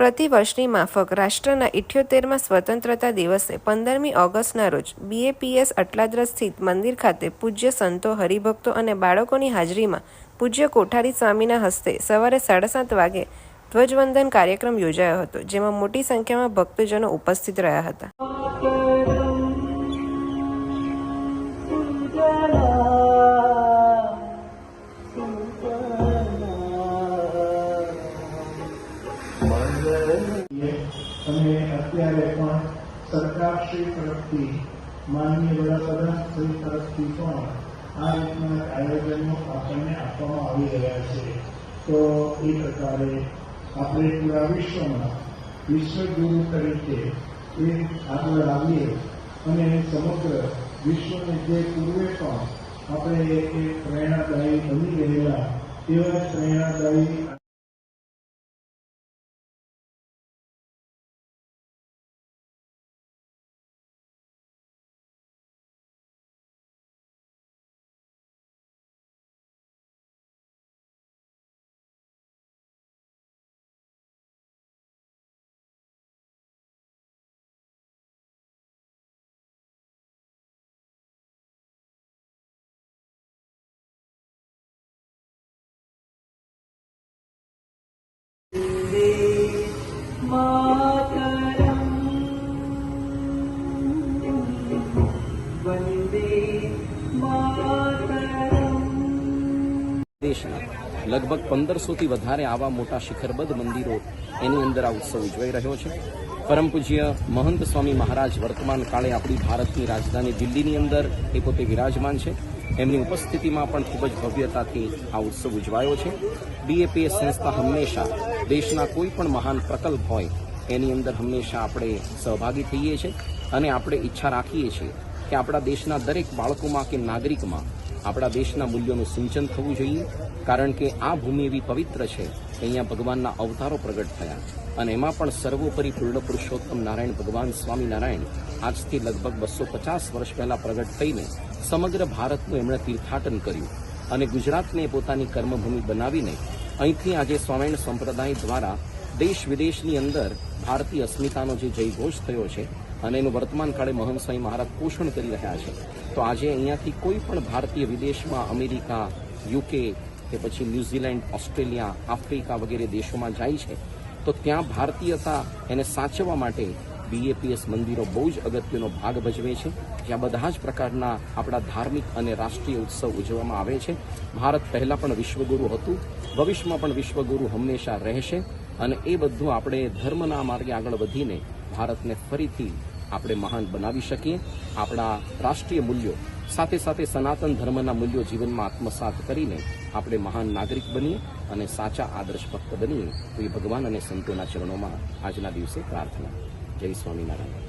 પ્રતિવર્ષની માફક રાષ્ટ્રના ઇઠ્યોતેરમાં સ્વતંત્રતા દિવસે પંદરમી ઓગસ્ટના રોજ બીએપીએસ અટલાદરા સ્થિત મંદિર ખાતે પૂજ્ય સંતો, હરિભક્તો અને બાળકોની હાજરીમાં પૂજ્ય કોઠારી સ્વામીના હસ્તે સવારે સાડા સાત વાગે ધ્વજવંદન કાર્યક્રમ યોજાયો હતો, જેમાં મોટી સંખ્યામાં ભક્તજનો ઉપસ્થિત રહ્યા હતા. અને અત્યારે પણ સરકારશ્રી તરફથી માનનીય વડાપ્રધાન શ્રી તરફથી પણ આ રીતના આયોજનો આપણને આપવામાં આવી રહ્યા છે. તો એ પ્રકારે આપણે પૂરા વિશ્વમાં વિશ્વગુરુ તરીકે એ આગળ આવીએ અને સમગ્ર વિશ્વને જે પૂર્વે પણ આપણે એ પ્રેરણાદાયી બની રહેલા એવા પ્રેરણાદાયી દેશના લગભગ પંદરસોથી વધારે આવા મોટા શિખરબદ્ધ મંદિરો એની અંદર આ ઉત્સવ ઉજવાઈ રહ્યો છે પરમ પૂજ્ય મહંત સ્વામી મહારાજ વર્તમાન કાળે આપણી ભારતની રાજધાની દિલ્હીની અંદર એ પોતે વિરાજમાન છે. એમની ઉપસ્થિતિમાં પણ ખૂબ જ ભવ્યતાથી આ ઉત્સવ ઉજવાયો છે. બીએપીએસ સંસ્થા હંમેશા દેશના કોઈ પણ મહાન પ્રકલ્પ હોય એની અંદર હંમેશા આપણે સહભાગી થઈએ છીએ અને આપણે ઈચ્છા રાખીએ છીએ કે આપણા દેશના દરેક બાળકોમાં કે નાગરિકમાં આપણા દેશના મૂલ્યોનું સિંચન થવું જોઈએ. કારણ કે આ ભૂમિ એવી પવિત્ર છે કે અહીંયા ભગવાનના અવતારો પ્રગટ થયા અને એમાં પણ સર્વોપરી પૂર્ણ પુરુષોત્તમ નારાયણ ભગવાન સ્વામિનારાયણ આજથી લગભગ બસો પચાસ વર્ષ પહેલાં પ્રગટ થઈને સમગ્ર ભારતનું એમણે તીર્થાટન કર્યું અને ગુજરાતને પોતાની કર્મભૂમિ બનાવીને અહીંથી આજે સ્વામિનારાયણ સંપ્રદાય દ્વારા દેશ વિદેશની અંદર ભારતીય અસ્મિતાનો જે જયઘોષ થયો છે અને એનું વર્તમાન કાળે મહંસાઈ મહારાજ પોષણ કરી રહ્યા છે, તો આજે અહીંયાથી કોઈ પણ ભારતીય વિદેશમાં, અમેરિકા, યુકે કે પછી ન્યૂઝીલેન્ડ ઓસ્ટ્રેલિયા, આફ્રિકા વગેરે દેશોમાં જાય છે. તો ત્યાં ભારતીયતા એને સાચવવા માટે બીએપીએસ મંદિરો બહુ જ અગત્યનો ભાગ ભજવે છે. જ્યાં બધા જ પ્રકારના આપણા ધાર્મિક અને રાષ્ટ્રીય ઉત્સવ ઉજવવામાં આવે છે. ભારત પહેલા પણ વિશ્વગુરુ હતું. ભવિષ્યમાં પણ વિશ્વગુરુ હંમેશા રહેશે. અને એ બધું આપણે ધર્મના માર્ગે આગળ વધીને ભારતને ફરીથી આપણે મહાન બનાવી શકીએ. આપણા રાષ્ટ્રીય મૂલ્યો સાથે સાથે સનાતન ધર્મના મૂલ્યો જીવનમાં આત્મસાત કરીને આપણે મહાન નાગરિક બનીએ અને સાચા આદર્શ ભક્ત બનીએ તો એ ભગવાન અને સંતોના ચરણોમાં આજના દિવસે પ્રાર્થના. જય સ્વામિનારાયણ.